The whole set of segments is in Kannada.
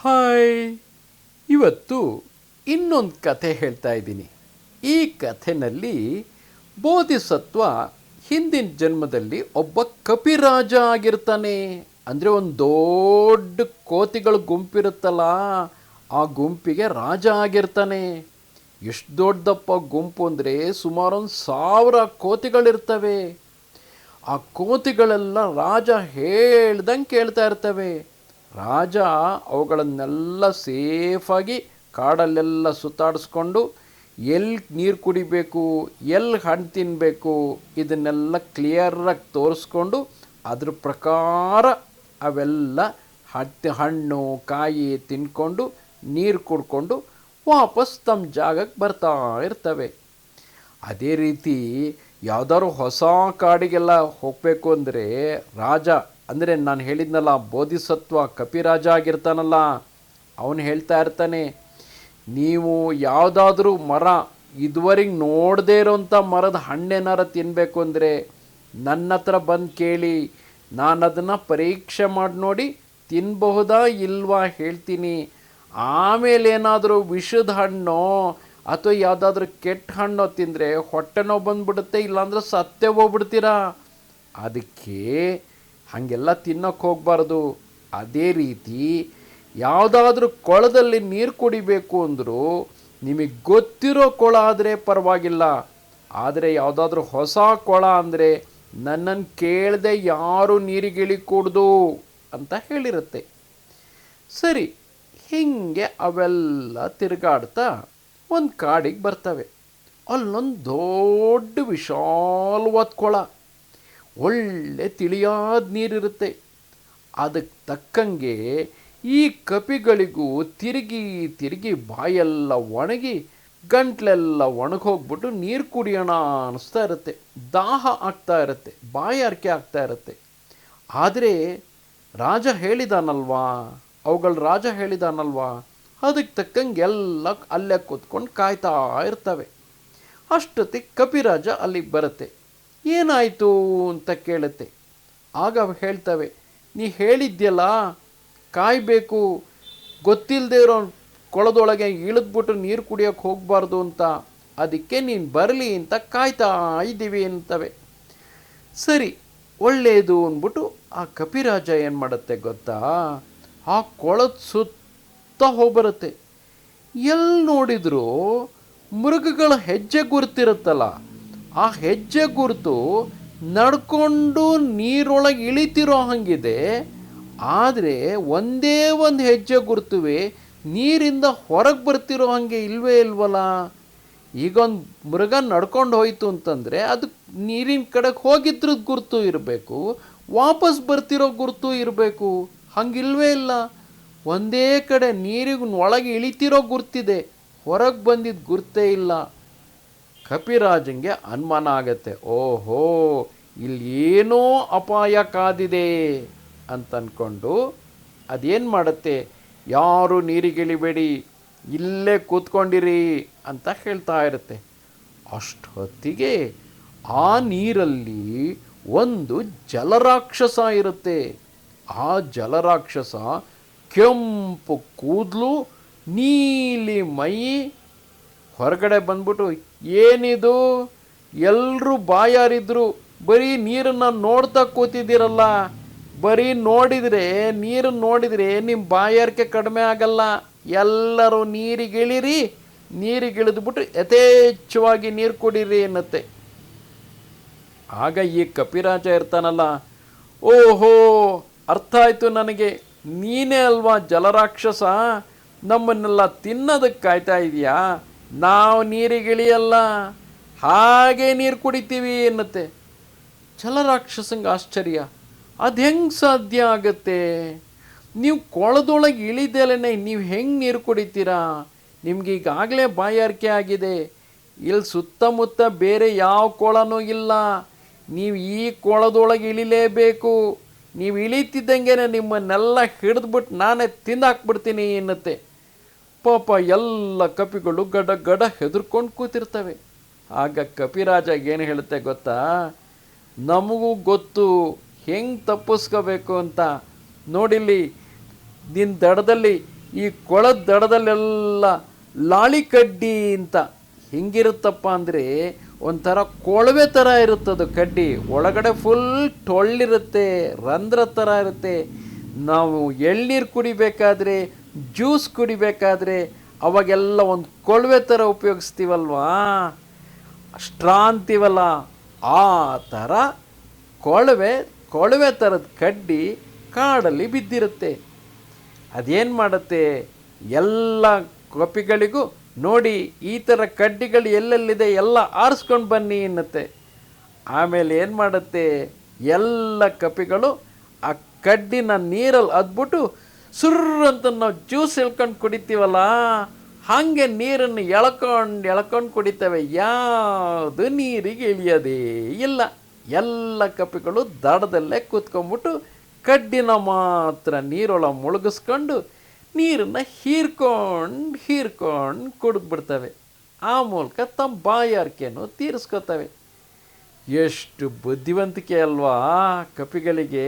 ಹಾಯ್. ಇವತ್ತು ಇನ್ನೊಂದು ಕಥೆ ಹೇಳ್ತಾ ಇದ್ದೀನಿ. ಈ ಕಥೆನಲ್ಲಿ ಬೋಧಿಸತ್ವ ಹಿಂದಿನ ಜನ್ಮದಲ್ಲಿ ಒಬ್ಬ ಕಪಿರಾಜ ಆಗಿರ್ತಾನೆ. ಅಂದರೆ ಒಂದು ದೊಡ್ಡ ಕೋತಿಗಳ ಗುಂಪಿರುತ್ತಲ್ಲ, ಆ ಗುಂಪಿಗೆ ರಾಜ ಆಗಿರ್ತಾನೆ. ಎಷ್ಟು ದೊಡ್ಡದಪ್ಪ ಗುಂಪು ಅಂದರೆ ಸುಮಾರು ಒಂದು ಸಾವಿರ ಕೋತಿಗಳಿರ್ತವೆ. ಆ ಕೋತಿಗಳೆಲ್ಲ ರಾಜ ಹೇಳ್ದಂಗೆ ಕೇಳ್ತಾ ಇರ್ತವೆ. ರಾಜ ಅವುಗಳನ್ನೆಲ್ಲ ಸೇಫಾಗಿ ಕಾಡಲ್ಲೆಲ್ಲ ಸುತ್ತಾಡಿಸ್ಕೊಂಡು ಎಲ್ಲಿ ನೀರು ಕುಡಿಬೇಕು ಎಲ್ಲಿ ಹಣ್ಣು ತಿನ್ನಬೇಕು ಇದನ್ನೆಲ್ಲ ಕ್ಲಿಯರಾಗಿ ತೋರಿಸ್ಕೊಂಡು ಅದ್ರ ಪ್ರಕಾರ ಅವೆಲ್ಲ ಹತ್ತಿ ಹಣ್ಣು, ಕಾಯಿ ತಿನ್ಕೊಂಡು ನೀರು ಕುಡ್ಕೊಂಡು ವಾಪಸ್ ತಮ್ಮ ಜಾಗಕ್ಕೆ ಬರ್ತಾ ಇರ್ತವೆ. ಅದೇ ರೀತಿ ಯಾವ್ದಾದ್ರು ಹೊಸ ಕಾಡಿಗೆಲ್ಲ ಹೋಗಬೇಕು ಅಂದರೆ ರಾಜ ಅಂದರೆ ನಾನು ಹೇಳಿದ್ನಲ್ಲ, ಬೋಧಿಸತ್ವ ಕಪಿರಾಜ ಆಗಿರ್ತಾನಲ್ಲ, ಅವನು ಹೇಳ್ತಾ ಇರ್ತಾನೆ, ನೀವು ಯಾವುದಾದ್ರೂ ಮರ ಇದುವರೆಗೆ ನೋಡದೇ ಇರೋಂಥ ಮರದ ಹಣ್ಣೇನಾರ ತಿನ್ನಬೇಕು ಅಂದರೆ ನನ್ನ ಹತ್ರ ಬಂದು ಕೇಳಿ, ನಾನು ಅದನ್ನು ಪರೀಕ್ಷೆ ಮಾಡಿ ನೋಡಿ ತಿನ್ನಬಹುದಾ ಇಲ್ವಾ ಹೇಳ್ತೀನಿ. ಆಮೇಲೆ ಏನಾದರೂ ವಿಷದ ಹಣ್ಣು ಅಥವಾ ಯಾವುದಾದ್ರೂ ಕೆಟ್ಟ ಹಣ್ಣು ತಿಂದರೆ ಹೊಟ್ಟೆನೋ ಬಂದುಬಿಡುತ್ತೆ, ಇಲ್ಲಾಂದ್ರೆ ಸತ್ತೇ ಹೋಗ್ಬಿಡ್ತೀರಾ? ಅದಕ್ಕೆ ಹಾಗೆಲ್ಲ ತಿನ್ನೋಕ್ಕೆ ಹೋಗಬಾರ್ದು. ಅದೇ ರೀತಿ ಯಾವುದಾದ್ರೂ ಕೊಳದಲ್ಲಿ ನೀರು ಕುಡಿಬೇಕು ಅಂದರೂ ನಿಮಗೆ ಗೊತ್ತಿರೋ ಕೊಳ ಆದರೆ ಪರವಾಗಿಲ್ಲ. ಆದರೆ ಯಾವುದಾದ್ರೂ ಹೊಸ ಕೊಳ ಅಂದರೆ ನನ್ನನ್ನು ಕೇಳದೆ ಯಾರು ನೀರಿಗಿಳಿ ಕೂಡ್ದು ಅಂತ ಹೇಳಿರುತ್ತೆ. ಸರಿ, ಹಿಂಗೆ ಅವೆಲ್ಲ ತಿರುಗಾಡ್ತಾ ಒಂದು ಕಾಡಿಗೆ ಬರ್ತವೆ. ಅಲ್ಲೊಂದು ದೊಡ್ಡ ವಿಶಾಲವಾದ ಕೊಳ. ಒಳ್ಳೆ ತಿಳಿಯಾದ ನೀರಿರುತ್ತೆ. ಅದಕ್ಕೆ ತಕ್ಕಂಗೆ ಈ ಕಪಿಗಳಿಗೂ ತಿರುಗಿ ತಿರುಗಿ ಬಾಯೆಲ್ಲ ಒಣಗಿ ಗಂಟ್ಲೆಲ್ಲ ಒಣಗೋಗ್ಬಿಟ್ಟು ನೀರು ಕುಡಿಯೋಣ ಅನ್ನಿಸ್ತಾ ಇರುತ್ತೆ. ದಾಹ ಆಗ್ತಾ ಇರುತ್ತೆ ಬಾಯಾರಿಕೆ ಆಗ್ತಾ ಇರುತ್ತೆ. ಆದರೆ ರಾಜ ಹೇಳಿದಾನಲ್ವಾ? ಅವುಗಳ ರಾಜ ಹೇಳಿದಾನಲ್ವಾ? ಅದಕ್ಕೆ ತಕ್ಕಂಗೆ ಎಲ್ಲ ಅಲ್ಲೇ ಕೂತ್ಕೊಂಡು ಕಾಯ್ತಾ ಇರ್ತವೆ. ಅಷ್ಟೊತ್ತಿಗೆ ಕಪಿರಾಜ ಅಲ್ಲಿಗೆ ಬರುತ್ತೆ. ಏನಾಯಿತು ಅಂತ ಕೇಳುತ್ತೆ. ಆಗ ಅವು ಹೇಳ್ತವೆ, ನೀ ಹೇಳಿದ್ಯಲ್ಲ, ಕಾಯಬೇಕು ಗೊತ್ತಿಲ್ಲದೆ ಇರೋ ಕೊಳದೊಳಗೆ ಇಳಿದ್ಬಿಟ್ಟು ನೀರು ಕುಡಿಯೋಕೆ ಹೋಗಬಾರ್ದು ಅಂತ. ಅದಕ್ಕೆ ನೀನು ಬರಲಿ ಅಂತ ಕಾಯ್ತಾ ಇದ್ದೀವಿ ಅಂತವೆ. ಸರಿ ಒಳ್ಳೆಯದು ಅಂದ್ಬಿಟ್ಟು ಆ ಕಪಿರಾಜ ಏನು ಮಾಡುತ್ತೆ ಗೊತ್ತಾ? ಆ ಕೊಳದ ಸುತ್ತ ಹೋಗ್ಬರುತ್ತೆ. ಎಲ್ಲಿ ನೋಡಿದರೂ ಮೃಗಗಳ ಹೆಜ್ಜೆ ಗುರುತಿರುತ್ತಲ್ಲ. ಆ ಹೆಜ್ಜೆ ಗುರುತು ನಡ್ಕೊಂಡು ನೀರೊಳಗೆ ಇಳಿತಿರೋ ಹಾಗಿದೆ. ಆದರೆ ಒಂದೇ ಒಂದು ಹೆಜ್ಜೆ ಗುರುತುವೆ ನೀರಿಂದ ಹೊರಗೆ ಬರ್ತಿರೋ ಹಾಗೆ ಇಲ್ವೇ ಇಲ್ವಲ್ಲ? ಈಗ ಒಂದು ಮೃಗ ನಡ್ಕೊಂಡು ಹೋಯ್ತು ಅಂತಂದರೆ ಅದು ನೀರಿನ ಕಡೆಗೆ ಹೋಗಿದ್ರದ್ದು ಗುರುತು ಇರಬೇಕು, ವಾಪಸ್ ಬರ್ತಿರೋ ಗುರುತು ಇರಬೇಕು. ಹಂಗಿಲ್ವೇ ಇಲ್ಲ. ಒಂದೇ ಕಡೆ ನೀರಿಗೆ ಒಳಗೆ ಇಳಿತಿರೋ ಗುರ್ತಿದೆ, ಹೊರಗೆ ಬಂದಿದ್ದು ಗುರ್ತೇ ಇಲ್ಲ. ಕಪಿರಾಜಂಗೆ ಅನುಮಾನ ಆಗತ್ತೆ. ಓಹೋ, ಇಲ್ಲಿ ಏನೋ ಅಪಾಯ ಕಾದಿದೆ ಅಂತ ಅಂದ್ಕೊಂಡು ಅದೇನು ಮಾಡುತ್ತೆ? ಯಾರು ನೀರಿಗಿಳಿಬೇಡಿ, ಇಲ್ಲೇ ಕೂತ್ಕೊಂಡಿರಿ ಅಂತ ಹೇಳ್ತಾ ಇರುತ್ತೆ. ಅಷ್ಟೊತ್ತಿಗೆ ಆ ನೀರಲ್ಲಿ ಒಂದು ಜಲರಾಕ್ಷಸ ಇರುತ್ತೆ. ಆ ಜಲರಾಕ್ಷಸ ಕೆಂಪು ಕೂದಲು, ನೀಲಿ ಮೈ ಹೊರಗಡೆ ಬಂದ್ಬಿಟ್ಟು, ಏನಿದು? ಎಲ್ಲರೂ ಬಾಯಾರಿದ್ರು, ಬರೀ ನೀರನ್ನು ನೋಡ್ತಾ ಕೂತಿದ್ದೀರಲ್ಲ. ಬರೀ ನೋಡಿದರೆ, ನೀರು ನೋಡಿದರೆ ನಿಮ್ಮ ಬಾಯಾರಿಕೆ ಕಡಿಮೆ ಆಗಲ್ಲ. ಎಲ್ಲರೂ ನೀರಿಗಿಳಿರಿ, ನೀರಿಗಿಳಿದ್ಬಿಟ್ಟು ಯಥೇಚ್ಛವಾಗಿ ನೀರು ಕುಡೀರಿ ಎನ್ನುತ್ತೆ ಆಗ ಈ ಕಪಿರಾಜ ಇರ್ತಾನಲ್ಲ, ಓಹೋ, ಅರ್ಥ ಆಯಿತು ನನಗೆ. ನೀನೇ ಅಲ್ವಾ ಜಲರಾಕ್ಷಸ? ನಮ್ಮನ್ನೆಲ್ಲ ತಿನ್ನೋದಕ್ಕೆ ಕಾಯ್ತಾ ಇದೆಯಾ? ನಾವು ನೀರಿಗಿಳಿಯಲ್ಲ, ಹಾಗೆ ನೀರು ಕುಡಿತೀವಿ ಎನ್ನುತ್ತೆ. ಛಲರಾಕ್ಷಸಂಗೆ ಆಶ್ಚರ್ಯ, ಅದು ಹೆಂಗೆ ಸಾಧ್ಯ ಆಗತ್ತೆ? ನೀವು ಕೊಳದೊಳಗೆ ಇಳಿದಲೇ ನೀವು ಹೆಂಗೆ ನೀರು ಕುಡಿತೀರಾ? ನಿಮ್ಗೆ ಈಗಾಗಲೇ ಬಾಯಾರಿಕೆ ಆಗಿದೆ. ಇಲ್ಲಿ ಸುತ್ತಮುತ್ತ ಬೇರೆ ಯಾವ ಕೊಳನೂ ಇಲ್ಲ. ನೀವು ಈ ಕೊಳದೊಳಗೆ ಇಳಿಲೇಬೇಕು. ನೀವು ಇಳಿತಿದ್ದಂಗೆ ನಿಮ್ಮನ್ನೆಲ್ಲ ಹಿಡಿದ್ಬಿಟ್ಟು ನಾನೇ ತಿಂದಾಕ್ಬಿಡ್ತೀನಿ ಎನ್ನುತ್ತೆ. ಪಾಪ ಎಲ್ಲ ಕಪಿಗಳು ಗಡ ಗಡ ಹೆದರ್ಕೊಂಡು ಕೂತಿರ್ತವೆ. ಆಗ ಕಪಿರಾಜ ಏನು ಹೇಳುತ್ತೆ ಗೊತ್ತಾ? ನಮಗೂ ಗೊತ್ತು, ಹೆಂಗೆ ತಪ್ಪಿಸ್ಕೋಬೇಕು ಅಂತ. ನೋಡಿಲ್ಲಿ ನಿನ್ನ ದಡದಲ್ಲಿ, ಈ ಕೊಳದ ದಡದಲ್ಲೆಲ್ಲ ಲಾಳಿ ಕಡ್ಡಿ ಅಂತ. ಹೆಂಗಿರುತ್ತಪ್ಪ ಅಂದರೆ, ಒಂಥರ ಕೊಳವೆ ಥರ ಇರುತ್ತದು ಕಡ್ಡಿ. ಒಳಗಡೆ ಫುಲ್ ಟೊಳ್ಳಿರುತ್ತೆ, ರಂಧ್ರ ಥರ ಇರುತ್ತೆ. ನಾವು ಎಳ್ನೀರು ಕುಡಿಬೇಕಾದ್ರೆ ಜ್ಯೂಸ್ ಕುಡಿಬೇಕಾದ್ರೆ ಅವಾಗೆಲ್ಲ ಒಂದು ಕೊಳವೆ ಥರ ಉಪಯೋಗಿಸ್ತೀವಲ್ವಾ? ಸ್ಟ್ರಾ ಆ ಥರ ಕೊಳವೆ ಕೊಳವೆ ಥರದ ಕಡ್ಡಿ ಕಾಡಲ್ಲಿ ಬಿದ್ದಿರುತ್ತೆ. ಅದೇನು ಮಾಡುತ್ತೆ? ಎಲ್ಲ ಕಪಿಗಳಿಗೂ ನೋಡಿ, ಈ ಥರ ಕಡ್ಡಿಗಳು ಎಲ್ಲೆಲ್ಲಿದೆ ಎಲ್ಲ ಆರಿಸ್ಕೊಂಡು ಬನ್ನಿ ಎನ್ನುತ್ತೆ ಆಮೇಲೆ ಏನು ಮಾಡುತ್ತೆ? ಎಲ್ಲ ಕಪಿಗಳು ಆ ಕಡ್ಡಿನ ನೀರಲ್ಲಿ ಅದ್ಬಿಟ್ಟು ಸುರ್ರ್ ಅಂತ ನಾವು ಜ್ಯೂಸ್ ಎಳ್ಕೊಂಡು ಕುಡಿತೀವಲ್ಲ, ಹಾಗೆ ನೀರನ್ನು ಎಳ್ಕೊಂಡು ಎಳ್ಕೊಂಡು ಕುಡಿತವೆ. ಯಾವುದು ನೀರಿಗೆ ಇಳಿಯೋದೇ ಇಲ್ಲ. ಎಲ್ಲ ಕಪಿಗಳು ದಡದಲ್ಲೇ ಕೂತ್ಕೊಂಡ್ಬಿಟ್ಟು ಕಡ್ಡಿನ ಮಾತ್ರ ನೀರೊಳ ಮುಳುಗಿಸ್ಕೊಂಡು ನೀರನ್ನು ಹೀರ್ಕೊಂಡು ಹೀರ್ಕೊಂಡು ಕುಡಿದ್ಬಿಡ್ತವೆ. ಆ ಮೂಲಕ ತಮ್ಮ ಬಾಯಾರಿಕೆಯನ್ನು ತೀರಿಸ್ಕೊತವೆ. ಎಷ್ಟು ಬುದ್ಧಿವಂತಿಕೆ ಅಲ್ವಾ ಕಪಿಗಳಿಗೆ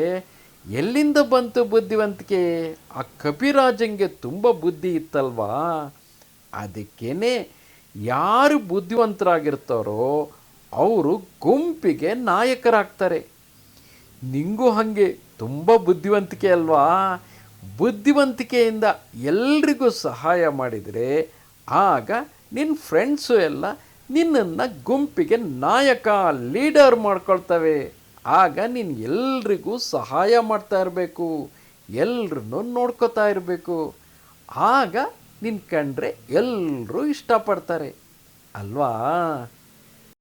ಎಲ್ಲಿಂದ ಬಂತು ಬುದ್ಧಿವಂತಿಕೆ? ಆ ಕಪಿರಾಜಂಗೆ ತುಂಬ ಬುದ್ಧಿ ಇತ್ತಲ್ವಾ? ಅದಕ್ಕೇನೆ ಯಾರು ಬುದ್ಧಿವಂತರಾಗಿರ್ತಾರೋ ಅವರು ಗುಂಪಿಗೆ ನಾಯಕರಾಗ್ತಾರೆ. ನಿಂಗೂ ಹಾಗೆ ತುಂಬ ಬುದ್ಧಿವಂತಿಕೆ ಅಲ್ವಾ? ಬುದ್ಧಿವಂತಿಕೆಯಿಂದ ಎಲ್ರಿಗೂ ಸಹಾಯ ಮಾಡಿದರೆ ಆಗ ನಿನ್ನ ಫ್ರೆಂಡ್ಸು ಎಲ್ಲ ನಿನ್ನನ್ನು ಗುಂಪಿಗೆ ನಾಯಕ ಲೀಡರ್ ಮಾಡ್ಕೊಳ್ತವೆ. ಆಗ ನೀನು ಎಲ್ರಿಗೂ ಸಹಾಯ ಮಾಡ್ತಾ ಇರಬೇಕು, ಎಲ್ರನ್ನೂ ನೋಡ್ಕೋತಾ ಇರಬೇಕು. ಆಗ ನಿನ್ನ ಕಂಡ್ರೆ ಎಲ್ಲರೂ ಇಷ್ಟಪಡ್ತಾರೆ. ಅಲ್ವಾ?